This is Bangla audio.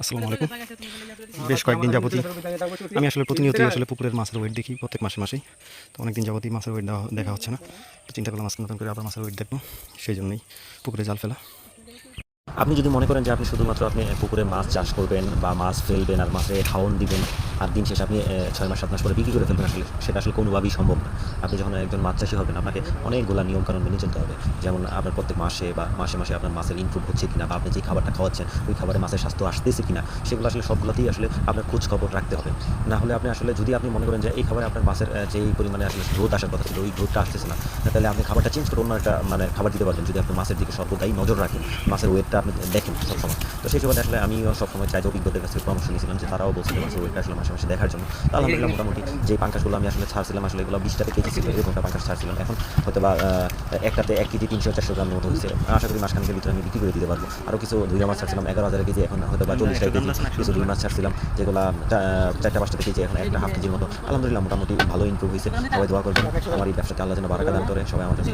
আসসালামু আলাইকুম। বেশ কয়েকদিন যাবতই আমি আসলে প্রতিনিয়তই আসলে পুকুরের মাছের ওয়েট দেখি প্রত্যেক মাসে মাসেই। তো অনেকদিন যাবতই মাছের ওয়েট দেওয়া দেখা হচ্ছে না। তো চিন্তা করলাম আজকে নতুন করে আবার মাছের ওয়েট দেখব সেই জন্যই পুকুরে জাল ফেলা। আপনি যদি মনে করেন যে আপনি শুধুমাত্র আপনি পুকুরে মাছ চাষ করবেন বা মাছ ফেলবেন আর মাছে খাওয়ন দিবেন আর দিন শেষে আপনি ছয় মাস, সাত মাস পরে বিক্রি করে ফেলবেন, আসলে সেটা আসলে কোনোভাবেই সম্ভব না। আপনি যখন একজন মাছ চাষি হবেন, আপনাকে অনেকগুলো নিয়মকানুন মেনে চলতে হবে। যেমন আপনার প্রত্যেক মাসে বা মাসে মাসে আপনার মাছের ইমপ্রুভ হচ্ছে কিনা বা আপনি যে খাবারটা খাওয়াচ্ছেন, ওই খাবারে মাছের স্বাস্থ্য আসতেছে কিনা, সেগুলো আসলে সবগুলোতেই আসলে আপনার খোঁজ খবর রাখতে হবে। না হলে আপনি আসলে, যদি আপনি মনে করেন যে এই খাবারে আপনার মাছের যেই পরিমাণে আসলে গ্রোথ আসার কথা ছিল, ওই গ্রোথটা আসতেছে না, তাহলে আপনি খাবারটা চেঞ্জ করে অন্য একটা মানে খাবার দিতে পারবেন। যদি আপনি মাছের দিকে সর্বদাই নজর রাখেন, মাছের ওয়েটটা আপনি দেখেন সবসময়। তো সেই সময় আসলে আমিও সবসময় চাই যে অভিজ্ঞদের কাছে পরামর্শ নিয়েছিলাম যে তারাও বলছিল মাছের ওয়েটটা আসলে মাসে মাসে দেখার জন্য। তো আলহামদুলিল্লাহ মোটামুটি যে পাঙ্কাসগুলো আমি আসলে ছাড়ছিলাম আসলে এগুলো বিশ টাকা কেজি ছিল এরকমটা পাঙ্কাস ছাড়ছিলাম। এখন হয়তো বা একটাতে এক কেজি তিনশো চারশো গ্রাম মতো হয়েছে। আশা করি মাসখানেকের ভিতরে আমি বিক্রি করে দিতে পারব। আরও কিছু দুই মাছ ছাড়ছিলাম এগারো হাজার কেজি এখন হয়তো বা চল্লিশ টাকা কেজি কিছু দুই মাছ ছাড়ছিলাম যেগুলো চারটা পাঁচটা কেজি এখন একটা হাফ কেজির মতো। আলহামদুলিল্লাহ মোটামুটি ভালো ইমপ্রুভ হয়েছে। সবাই দোয়া করবেন আমার এই ব্যবসাতে আল্লাহ যেন বারাকা দান করে সবাই আমাদের